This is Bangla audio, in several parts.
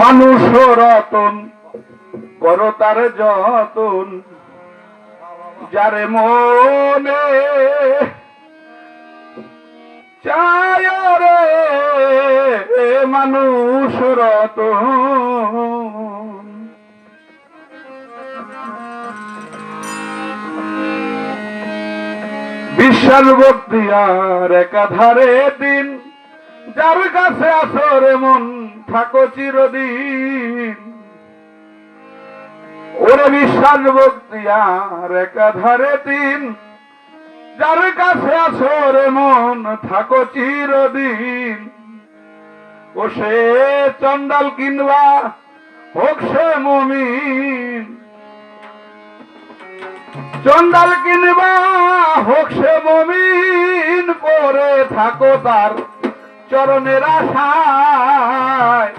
মানুষ রতন করো তার যতন যারে মনে চায় মানুষ রতন। আর একাধারে দিন। যার কাছে আসরে মন, থাকো চিরদিন। ওরে বিশ্বাস ভক্তি আর একাধারে দিন। যার কাছে আসরে মন, থাকো চিরদিন। ও সে চন্ডাল কিনবা হোক সে মমিন। চন্ডাল কিনবা, হোক সে মমিন পরে থাকো তার চরণের আশায়।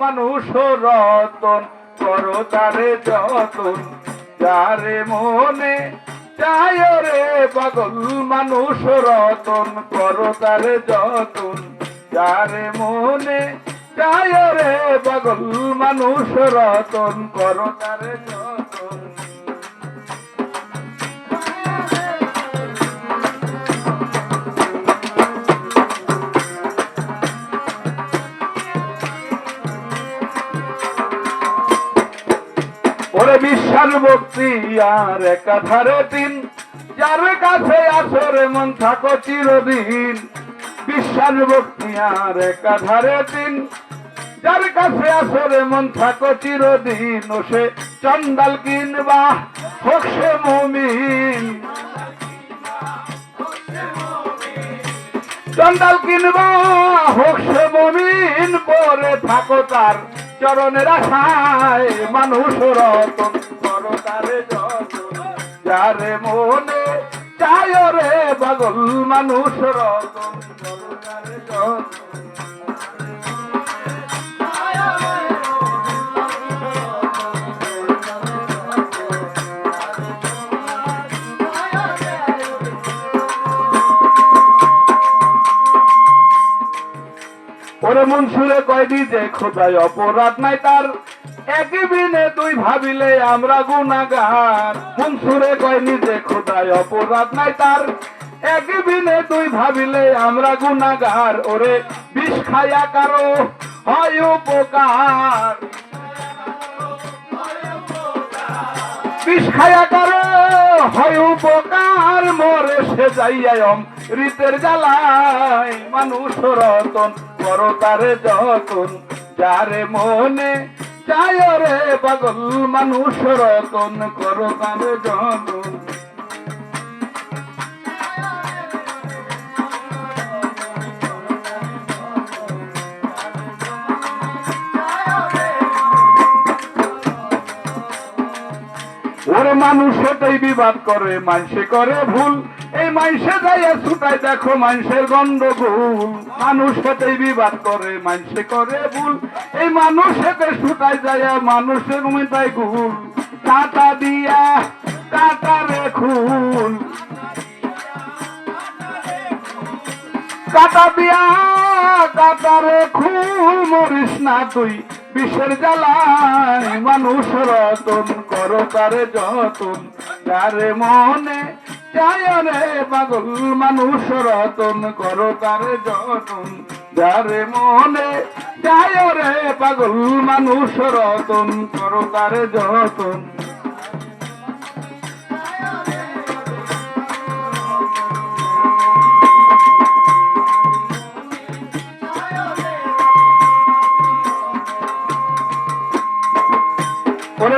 মানুষ রতন করো তারে যতন, যারে মনে চায় রে পাগল, মানুষ রতন করো তারে যতন, যারে মনে চায় রে পাগল, মানুষ রতন করো তারে যতন। ওরে বিশ্বাস ভক্তি আর একাধারে দিন। যার কাছে আসরে মন, থাকো চিরদিন। বিশ্বাস ভক্তি আর একাধারে দিন। যার কাছে আসরে মন, থাকো চিরদিন। ও সে চন্ডাল কিনবা, হোক সে মমিন। চন্ডাল কিনবা, হোক সে মমিন। পরে থাকো তার চরণের আশায় মানুষ রতন যারে মনে চায় রে পাগল মানুষ রতন ওরে মন সুরে কয়দি যে খোদায় অপরাধ নাই তার। একই বিনে দুই ভাবিলে আমরা গুনাগার মন সুরে কয়নি যে খোদায় অপরাধ নাই তার। একই বিনে দুই ভাবিলে আমরা গুনাগার ওরে বিষ খায়া কারও হয় উপকার। বিষ খায়া কারও হয় উপকার। মরে সে যাইয়াম রীতের জ্বালায়। মানুষ রতন করো তারে যতন যারে মনে চায় রে পাগল মানুষ রতন করো তারে যতন। ওরে মানুষ সেটাই বিবাদ করে মানুষে করে ভুল। এই মানুষে যাইয়া ছুটাই দেখো মানুষের গন্ডগোল। মানুষ সেটাই বিবাদ করে মানুষে করে ভুল। এই মানুষ সেটে ছুটাই যাইয়া মানুষের মিটাই ভুল কাটা দিয়া কাটা রে খুল কাটা দিয়া কাটারে খুল মরিস না তুই। বিষের জ্বালায় মানুষ রতন করো তারে যতন। যারে মনে চায় রে পাগল, মানুষ রতন করো তারে যতন। যারে মনে চায় রে পাগল, মানুষ রতন করো তারে যতন।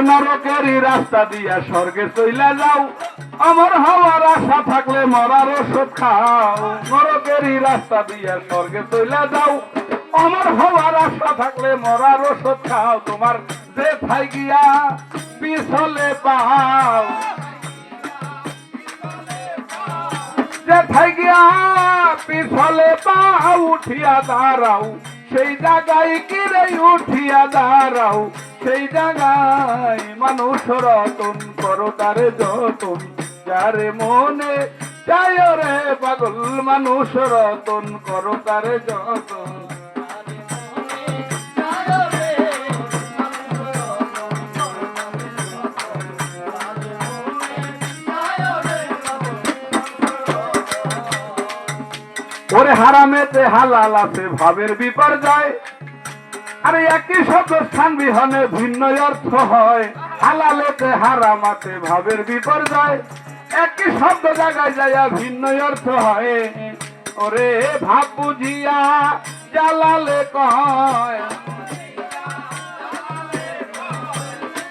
ওরে নরকেরই রাস্তা দিয়া স্বর্গে চইলা যাও। আমার হওয়ার আশা থাকলে মরার ওষুধ খাও। নরকেরই রাস্তা দিয়া স্বর্গে চইলা যাও। আমার হওয়ার আশা থাকলে মরার ওষুধ খাও। তোমার যে থাই গিয়া পিছলে পাও। পিছলে পাও, উঠিয়া দাঁড়াও। সেই জায়গায় কিরে উঠিয়া দাঁড়াও? সেই জায়গায় মানুষ রতন করো তারে যতন। যারে মনে চাই রে পাগল, মানুষ রতন করো তারে যতন। ওরে হারামেতে হালাল আছে, ভাবের বিপর্যয়। আরে একই শব্দ স্থান বিহনে ভিন্ন অর্থ হয়। হালালেতে হারামাতে ভাবের বিপর্যয়। একই শব্দ জায়গায় যাইয়া ভিন্ন অর্থ হয়। ওরে ভাব বুঝিয়া জালালে কয়।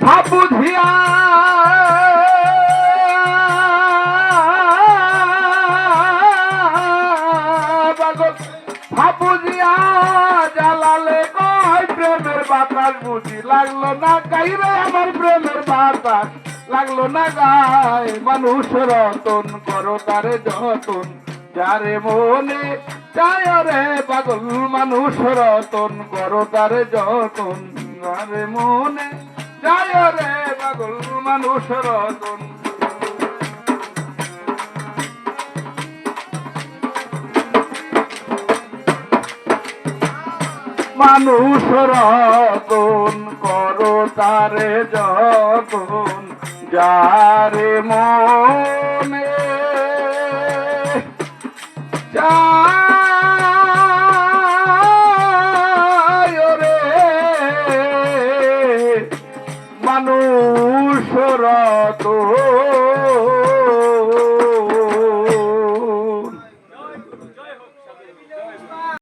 ভাব বুঝিয়া বাতাস বুঝি লাগল না গাইরে আমার প্রেমের বাতাস লাগল না গায় মানুষ রতন করো তারে যতন। যারে মনে চায় রে পাগল মানুষ রতন করো তারে যতন। যারে মনে চায় রে পাগল মানুষ রতন মানুষ রতন করো তারে যতন যারে মনে রে মানুষ রতন